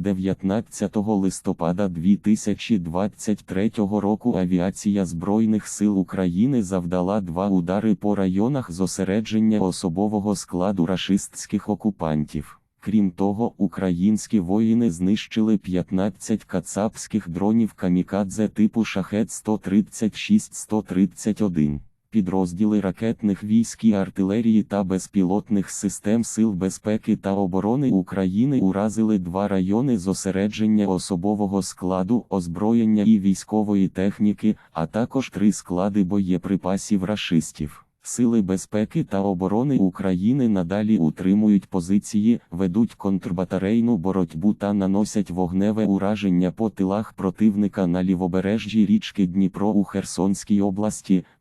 19 листопада 2023 року авіація Збройних сил України завдала два удари по районах зосередження особового складу рашистських окупантів. Крім того, українські воїни знищили 15 кацапських дронів камікадзе типу шахет 136-131. Підрозділи ракетних військ і артилерії та безпілотних систем Сил безпеки та оборони України уразили два райони зосередження особового складу, озброєння і військової техніки, а також три склади боєприпасів рашистів. Сили безпеки та оборони України надалі утримують позиції, ведуть контрбатарейну боротьбу та наносять вогневе ураження по тилах противника на лівобережжі річки Дніпро у Херсонській області,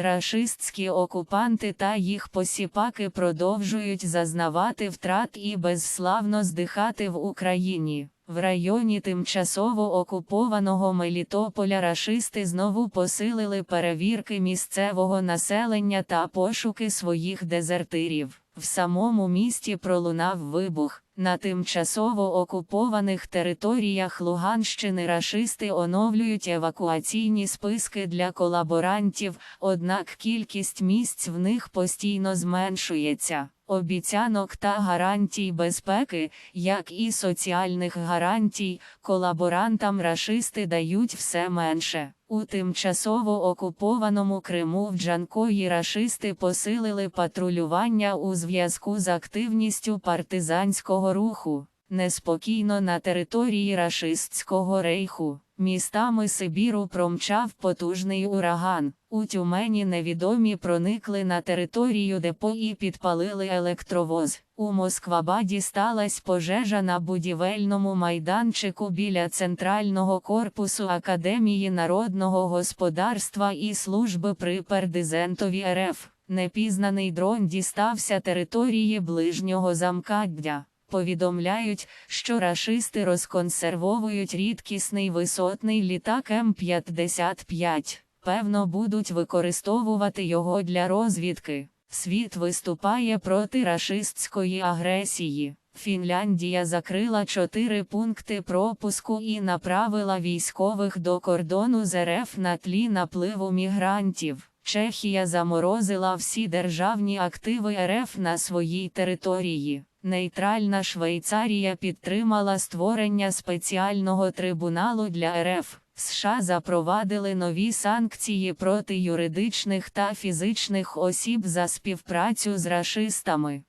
Рашистські окупанти та їх посіпаки продовжують зазнавати втрат і безславно здихати в Україні. В районі тимчасово окупованого Мелітополя рашисти знову посилили перевірки місцевого населення та пошуки своїх дезертирів. В самому місті пролунав вибух. На тимчасово окупованих територіях Луганщини рашисти оновлюють евакуаційні списки для колаборантів, однак кількість місць в них постійно зменшується. Обіцянок та гарантій безпеки, як і соціальних гарантій, колаборантам рашисти дають все менше. У тимчасово окупованому Криму в Джанкої рашисти посилили патрулювання у зв'язку з активністю партизанського руху. Неспокійно на території рашистського рейху. Містами Сибіру промчав потужний ураган. У Тюмені невідомі проникли на територію депо і підпалили електровоз. У Москвабаді сталася пожежа на будівельному майданчику біля центрального корпусу Академії народного господарства і служби при Пердизентові РФ. Непізнаний дрон дістався території ближнього замкаддя. Повідомляють, що рашисти розконсервовують рідкісний висотний літак М-55. Певно, будуть використовувати його для розвідки. Світ виступає проти рашистської агресії. Фінляндія закрила чотири пункти пропуску і направила військових до кордону з РФ на тлі напливу мігрантів. Чехія заморозила всі державні активи РФ на своїй території. Нейтральна Швейцарія підтримала створення спеціального трибуналу для РФ. США запровадили нові санкції проти юридичних та фізичних осіб за співпрацю з рашистами.